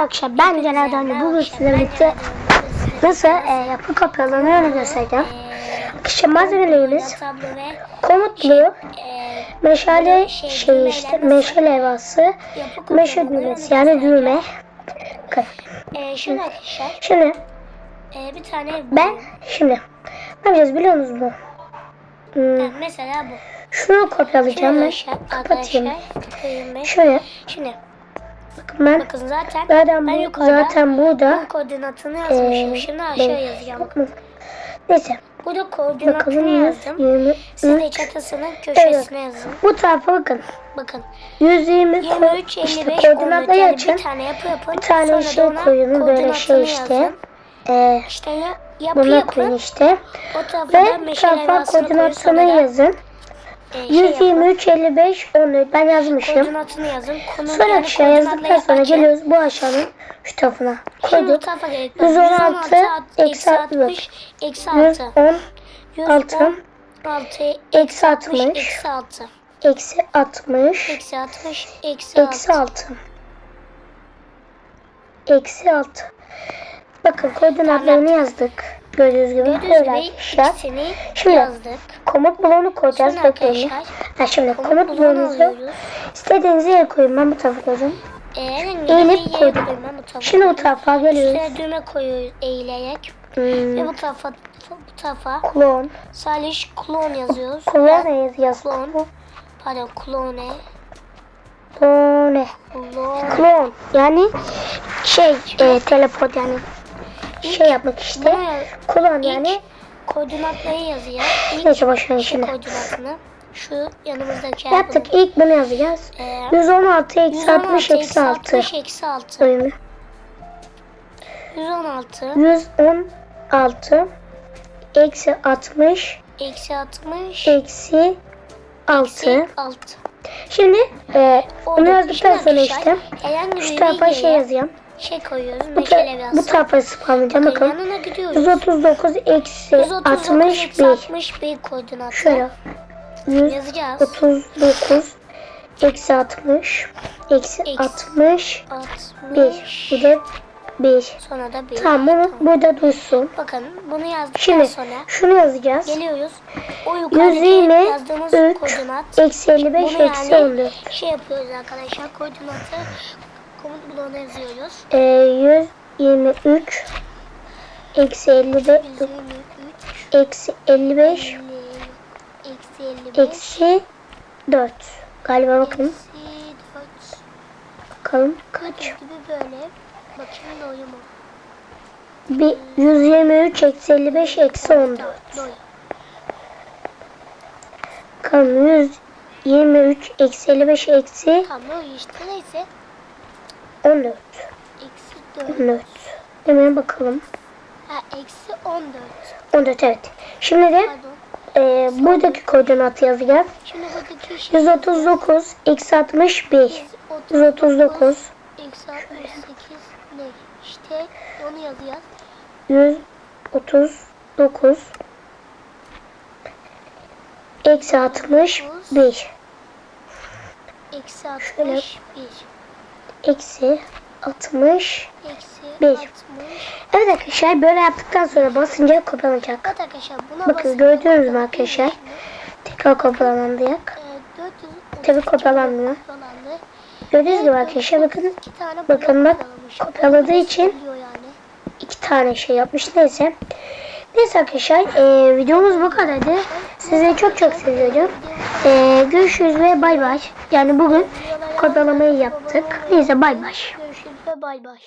Merhaba arkadaşlar ben Celal Döndü. Bugün sizlerle birlikte nasıl e, yapı kopyalanıyor onu göstereceğim. Arkadaşlar malzemelerimiz komutlu, meşale şey işte meşale evası, meşe düğmesi yani düğme. E, arkadaşlar Şimdi e, bir tane ben şimdi ne yapacağız biliyor musunuz bu? Hmm, mesela bu. şunu kopyalayacağım ben. Kapatayım. Şöyle Şimdi bakın ben bakın zaten zaten ben bu yukarıda zaten burada koordinatını yazmışım. Ee, Şimdi aşağı ben- yazacağım. neyse Burada koordinatını yazdım. 123 Siz de çatısının köşesine yazın. Bu tarafa bakın. Bakın 120 23, ko- işte 55, koordinatları 14 yani açın. bir tane yapı yapın. Bir tane Sonra şey koyun böyle şey işte. yazın. Ee, İşte ya, yapı buna yapın. koyun işte. O tarafa Ve tarafa koordinatını yazın. E, şey yapın. 123 55 14 ben yazmışım. Koordinatını yazın. Konum Sonra yani aşağı yazdıktan koordinatları sonra geliyoruz bu aşağının şu tarafına. Koyduk. tarafa gerek 116, eksi eksi 60, eksi 6. 110 116, eksi 60, 60 eksi 6. eksi 60 Eksi 60, eksi 6. Eksi 6. Eksi 6. Bakın koordinatlarını yazdık. Gördüğünüz gibi Gördüğünüz gibi ikisini Şimdi yazdık. komut bloğunu koyacağız. Sonra Bekleyin. Ha şimdi komut komut bloğunu bloğunuzu istediğiniz yere koyun. Ben bu tarafa koyacağım. Ee, Eğilip tarafa. Şimdi bu tarafa geliyoruz. Üstüne düğme koyuyoruz eğilerek. Ve Hmm, bu tarafa bu tarafa klon. Salish clone yazıyoruz. Klon Ve- ne yazıyoruz? Klon. Pardon clone. Klon ne? Clone. Klon. Yani şey e, teleport yani şey yapmak işte. İlk yani. koordinatları yazıyor. İlk Neyse boşverin şimdi. koordinatını. Şu yanımızdaki Yaptık ilk bunu yazacağız. Ee, 116 eksi 60 eksi 6. 60 eksi 6. Öyle. 116 116 eksi 60 eksi 60 eksi 6. eksi 6. Şimdi e, bunu Oldu. yazdıktan sonra işte herhangi şu tarafa şey yazayım. Şey koyuyoruz. Bu, ta- bu tarafa spamlayacağım Bakın yanına gidiyoruz. 139 eksi 139 eksi 61. 61 koordinatı. Şöyle. Yazacağız. 139 eksi 60 eksi Eksi 61. 60. Bu da 1. Sonra da 1. Tamam bunu burada dursun. Bakın bunu yazdıktan Şimdi sonra şunu yazacağız. geliyoruz. O yukarıdaki 120 yazdığımız 3 koordinat. eksi 55 Bunu eksi yani 14. şey yapıyoruz arkadaşlar. Koordinatı komut bloğuna yazıyoruz. Ee, 123 eksi 55 123 eksi 55 50, eksi 55 eksi 4. Galiba bakın. eksi 4 Bakalım kaç gibi böyle. Bakayım doğru mu? Bir 123 eksi 55 eksi 14. Doğru. Bakalım 123 eksi 55 eksi Tamam işte neyse. 14. Eksi 4. 14. Hemen bakalım. Ha eksi 14. 14 evet. Şimdi de e, buradaki koordinatı yazacağız. Şimdi buradaki şey 139 eksi 61. 139 Eksi 68 ne? İşte onu yazacağız. 139 eksi 61 Eksi 61. eksi 60 Eksi Bir. 60. Evet arkadaşlar böyle yaptıktan sonra basınca kopyalanacak. Evet arkadaşlar buna Bakın gördünüz mü arkadaşlar? Tekrar kopyalanacak. Ee, 432 Tabii kopyalanmıyor. Gördüğünüz gibi arkadaşlar bakın Bakın bak, kopyaladığı için iki tane şey yapmış. Neyse. Neyse arkadaşlar e, videomuz bu kadardı. Sizi çok çok seviyorum. E, görüşürüz ve bay bay. Yani bugün kopyalamayı yaptık. Neyse bay bay. Görüşürüz ve bay bay.